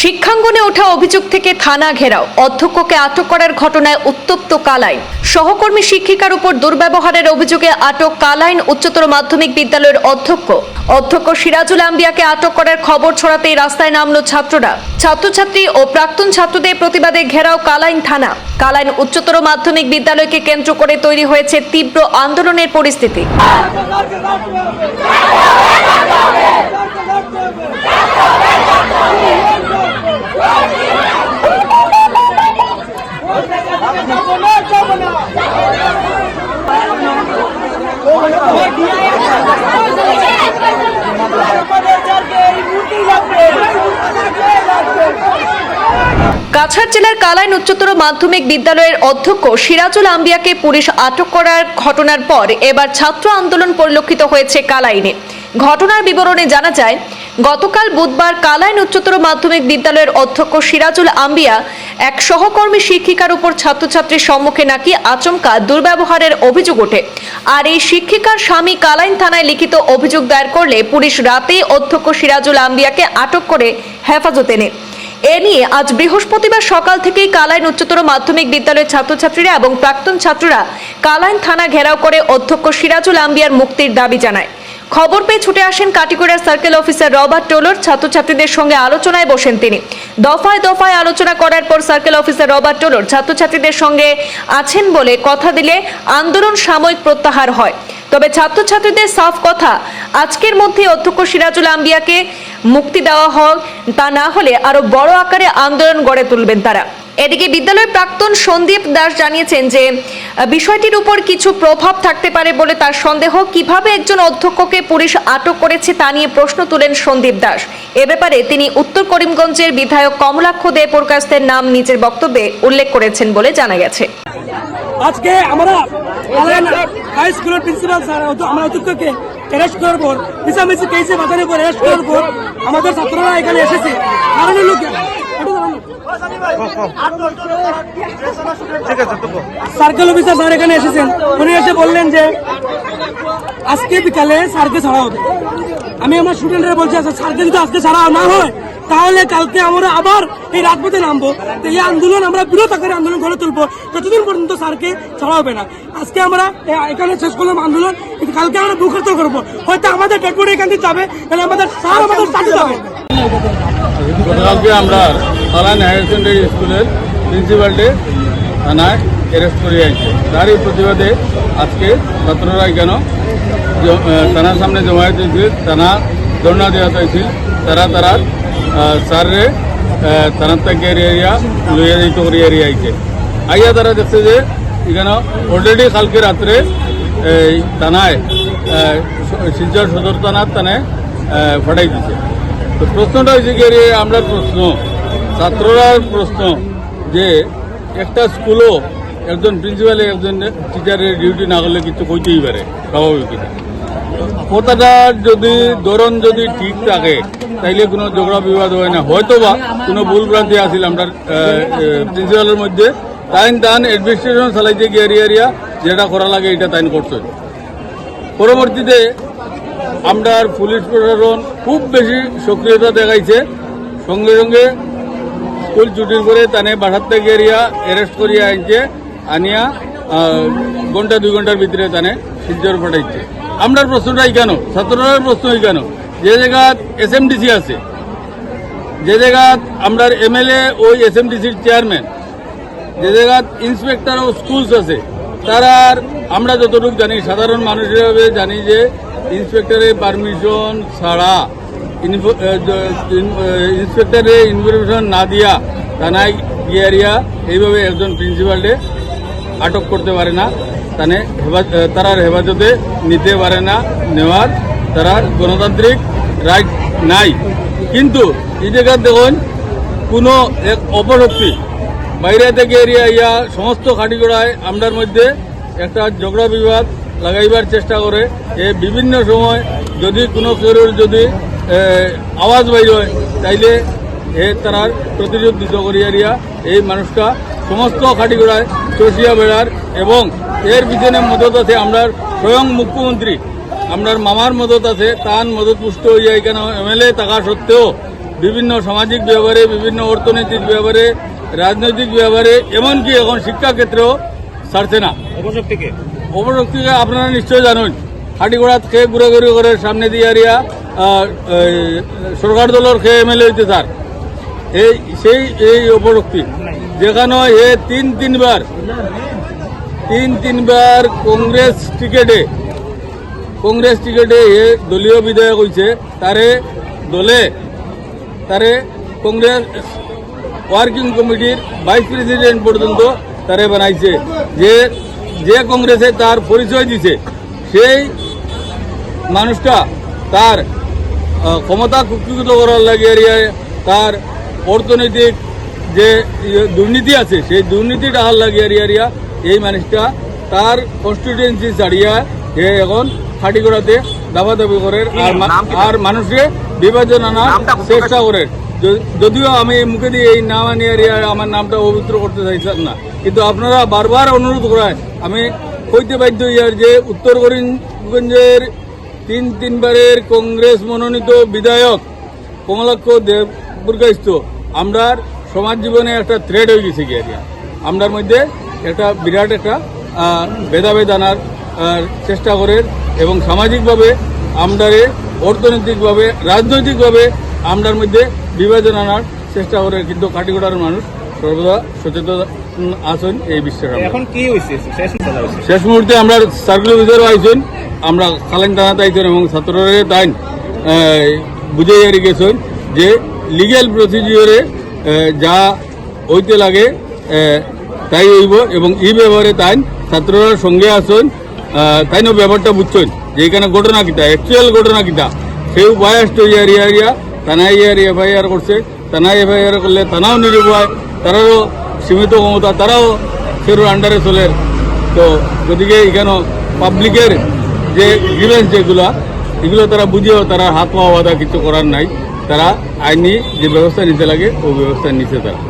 শিক্ষাঙ্গনে ওঠা অভিযোগ থেকে থানা ঘেরাও। অধ্যক্ষকে আটক করার ঘটনায় উত্তপ্ত কালাইন। সহকর্মী শিক্ষিকার উপর দুর্ব্যবহারের অভিযোগে আটক কালাইন উচ্চতর মাধ্যমিক বিদ্যালয়ের অধ্যক্ষ। অধ্যক্ষ সিরাজুল আম্বিয়াকে আটক করার খবর ছড়াতেই রাস্তায় নামলো ছাত্ররা। ছাত্রছাত্রী ও প্রাক্তন ছাত্রদের প্রতিবাদে ঘেরাও কালাইন থানা। কালাইন উচ্চতর মাধ্যমিক বিদ্যালয়কে কেন্দ্র করে তৈরি হয়েছে তীব্র আন্দোলনের পরিস্থিতি। কাছাড় জেলার কালাইন উচ্চতর মাধ্যমিক বিদ্যালয়ের অধ্যক্ষ সিরাজুল আম্বিয়াকে পুলিশ আটক করার ঘটনার পর এবার ছাত্র আন্দোলন পরিলক্ষিত হয়েছে কালাইনে। ঘটনার বিবরণে জানা যায়, গতকাল বুধবার কালাইন উচ্চতর মাধ্যমিক বিদ্যালয়ের অধ্যক্ষ সিরাজুল আম্বিয়া এক সহকর্মী শিক্ষিকার উপর ছাত্রছাত্রীর সম্মুখে নাকি আচমকা দুর্ব্যবহারের অভিযোগ ওঠে। আর এই শিক্ষিকার স্বামী কালাইন থানায় লিখিত অভিযোগ দায়ের করলে পুলিশ রাতেই অধ্যক্ষ সিরাজুল আম্বিয়াকে আটক করে হেফাজতে নেয়। এ নিয়ে আজ বৃহস্পতিবার সকাল থেকেই কালাইন উচ্চতর মাধ্যমিক বিদ্যালয়ের ছাত্রছাত্রীরা এবং প্রাক্তন ছাত্ররা কালাইন থানা ঘেরাও করে অধ্যক্ষ সিরাজুল আম্বিয়ার মুক্তির দাবি জানায়। খবর পেয়ে ছুটে আসেন কাটিগড়ার সার্কেল অফিসার রবার্ট টোলর, ছাত্রছাত্রীদের সঙ্গে আলোচনায় বসেন তিনি। দফায় দফায় আলোচনা করার পর সার্কেল অফিসার রবার্ট টোলর, ছাত্রছাত্রীদের সঙ্গে আছেন বলে কথা দিলে আন্দোলন সাময়িক প্রত্যাহার হয়। তবে ছাত্রছাত্রীদের সাফ কথা, আজকের মধ্যে অধ্যক্ষ সিরাজুল আম্বিয়াকে মুক্তি দেওয়া হোক, তা না হলে আরও বড় আকারে আন্দোলন গড়ে তুলবেন তারা। এদিকে বিদ্যালয়ের প্রাক্তন সন্দীপ দাস জানিয়েছেন যে, বিষয়টির উপর কিছু প্রভাব থাকতে পারে বলে তার সন্দেহ, কীভাবে একজন অধ্যক্ষকে পুলিশ আটক করেছে তা নিয়ে প্রশ্ন তুলেন সন্দীপ দাস। এ ব্যাপারে তিনি উত্তর করিমগঞ্জের বিধায়ক কমলাক্ষ দে প্রকাশের নাম নিজের বক্তব্যে উল্লেখ করেছেন বলে জানা গেছে। আজকে আমরা হাই স্কুলের প্রিন্সিপাল স্যার আমরা অধ্যক্ষকে অ্যারেস্ট করার পর মিসামিসি কেসে বাজারের পর অ্যারেস্ট করার পর, আমাদের ছাত্ররা এখানে এসেছে কারণ হলো কি- একটু দাঁড়ান। সার্কেল অফিসার স্যার এখানে এসেছেন। উনি এসে বললেন যে আজকে বিকালে স্যারকে ছাড়া হবে। আমি আমার স্টুডেন্টরা বলছি আচ্ছা স্যারকে যদি আজকে ছাড়া না হয় তাহলে কালকে আমরা আবার এই রাজপথে নামবো। তো এই আন্দোলন আমরা বৃহৎ আকারে আন্দোলন গড়ে তুলবো। যতদিন পর্যন্ত স্যারকে ছাড়া হবে না। আজকে আমরা এখানে শেষ করলাম আন্দোলন। কিন্তু কালকে আমরা বুখার্ত করব। হয়তো আমাদের ডেপুটি এখান থেকে যাবে তাহলে আমাদের স্যার আমাদের সাথে যাবে। গতকালকে আমরা কালান হায়ার সেকেন্ডারি স্কুলের প্রিন্সিপালটে থানায় অ্যারেস্ট করে আনছে। তারই প্রতিবাদে আজকে ছাত্ররা কেন থানার সামনে জমায়েত হয়েছিল, থানা ধর্ণা দেওয়া হয়েছিল। তারা তারা স্যারে থানার থেকে এরিয়া লইয়া দিত করে এরিয়া আইছে। আইয়া তারা দেখছে যে এখানে অলরেডি কালকে রাত্রে, এই থানায় শিলচর সদর থানার থানায় ফাটাই দিছে। তো প্রশ্নটা হয়েছে কি আমরা প্রশ্ন ছাত্ররার প্রশ্ন যে একটা স্কুলও একজন প্রিন্সিপালে, একজন টিচারের ডিউটি না করলে কিছু কইতেই পারে স্বাভাবিক এটা কথাটা যদি, ধরন যদি ঠিক থাকে, তাইলে কোনো ঝগড়া বিবাদ হয় না। হয়তো বা কোনো ভুল ভ্রান্তি আছিল আমরা প্রিন্সিপালের মধ্যে, তাইন তান অ্যাডমিনিস্ট্রেশন চালাইতে গিয়ে এরিয়া যেটা করা লাগে এটা তাইন করছে পরবর্তীতে আমরা পুলিশ প্রশাসন খুব বেশি সক্রিয়তা দেখাইছে, সঙ্গে সঙ্গে স্কুল ছুটির করে তানে বাসার থেকে এরিয়া অ্যারেস্ট করিয়া আনছে, আনিয়া ঘণ্টা দুই ঘণ্টার ভিতরে তানে শিলচর পাঠাইছে। আমরার প্রশ্নটাই কেন? ছাত্ররার প্রশ্নই কেন? যে জায়গা এস এম ডিসি আছে, যে জায়গা আমরা এমএলএ ওই এস এম ডিসির চেয়ারম্যান যে জায়গা ইন্সপেক্টর ও স্কুলস আছে, তারা আর আমরা যতটুকু জানি, সাধারণ মানুষ হিসাবে জানি যে ইন্সপেক্টরের পারমিশন ছাড়া ইন্সপেক্টরে ইনফরমেশন না দিয়া থানায় গিয়ারিয়া এইভাবে একজন প্রিন্সিপালকে আটক করতে পারে না। তানে তারার হেফাজতে নিতে পারে না, নেওয়ার তারার গণতান্ত্রিক রাইট নাই। কিন্তু এই জায়গা দেখুন, কোনো এক অপশক্তি, বাইরে থেকে এরিয়া ইয়া সমস্ত খাটিগড়ায় আমরার মধ্যে একটা ঝগড়া বিবাদ লাগাইবার চেষ্টা করে। এ বিভিন্ন সময় যদি কোনো কেউর যদি আওয়াজ বাইর হয়। তাইলে এ তারার প্রতিরোধ দিত করিয়া এরিয়া এই মানুষটা সমস্ত খাটিগড়ায় চষিয়া বেড়ার এবং এর পিছনে মদত আছে আমরা স্বয়ং মুখ্যমন্ত্রী। আপনার মামার মদত আছে তান মদত পুষ্ট হইয়া এখানে এমএলএ থাকা সত্ত্বেও বিভিন্ন সামাজিক ব্যাপারে বিভিন্ন অর্থনৈতিক ব্যাপারে রাজনৈতিক ব্যাপারে এমনকি এখন শিক্ষাক্ষেত্রেও ছাড়ছে না। অপশক্তিকে? অপরক্তিকে আপনারা নিশ্চয় জানুন। হাটিগোড়াত খেয়ে ঘুরাঘুরি করে সামনে দিয়ে আরিয়া সরকার দলের খেয়ে এমএলএ হইতে স্যার। এই, সেই, এই অপরক্তি যেখানে এ তিন, তিনবার তিন, তিনবার কংগ্রেস টিকেটে কংগ্রেস টিকেটে এ দলীয় বিধায়ক হয়েছে তারে দলে, তারে কংগ্রেস ওয়ার্কিং কমিটির ভাইস প্রেসিডেন্ট পর্যন্ত তারে বানাইছে। যে যে কংগ্রেসে তার পরিচয় দিছে, সেই মানুষটা তার ক্ষমতা কুক্ষিগত করার লাগে এরিয়ায় তার অর্থনৈতিক যে ইয়ে দুর্নীতি আছে সেই দুর্নীতি টাকার লাগে এরিয়া এরিয়া। এই মানুষটা তার কনস্টিটুয়েন্সি ছাড়িয়া সে এখন খাটিগড়াতে দাবা দাবি করে আর? আর মানুষকে বিভাজন আনার চেষ্টা করে। যদিও আমি মুখে দিয়ে এই নাম আনি এরিয়া আমার নামটা পবিত্র করতে চাইছেন না। কিন্তু আপনারা বারবার অনুরোধ করায় আমি কইতে বাধ্য ইয়ার যে উত্তর করিমগঞ্জের তিন তিনবারের কংগ্রেস মনোনীত বিধায়ক কমলাক্ষ দেববুর্গাইস্ত আমরার সমাজ জীবনে একটা থ্রেড হয়ে গেছে এরিয়া আমরার মধ্যে একটা বিরাট একটা ভেদাভেদ আনার চেষ্টা করে এবং সামাজিকভাবে আমরারে অর্থনৈতিকভাবে, রাজনৈতিকভাবে আমরার মধ্যে বিভাজন আনার চেষ্টা করে কিন্তু কাটিগড়ার মানুষ সর্বদা সচেতন আছেন এই এখন কি হয়েছে শেষ মুহূর্তে আমরা সার্কুলার অফিসারও আইছেন। আমরা কালেন থানাতে আইছেন এবং ছাত্ররা তাই বুঝাই আর গেছেন যে লিগেল প্রসিজিওরে যা হইতে লাগে তাই হইব এবং এই ব্যাপারে তাই ছাত্ররা সঙ্গে আসুন তাইনও ব্যাপারটা বুঝছেন? যে এখানে ঘটনা কিতা অ্যাকচুয়াল ঘটনা কিতা সেই বায়াস্ট ইয়ার ইয়ারিয়া থানায় ইয়ার এফআইআর করছে থানায় এফআইআর করলে থানাও নিরুপায় তারাও সীমিত ক্ষমতা, তারাও সেরুর আন্ডারে চলে। তো গতিকে এখানে পাবলিকের যে গ্রিভেন্স যেগুলা, এগুলো তারা বুঝেও তারা হাত পাওয়া বাধা কিছু করার নাই। তারা আইনি যে ব্যবস্থা নিতে লাগে ওই ব্যবস্থা নিতে তারা।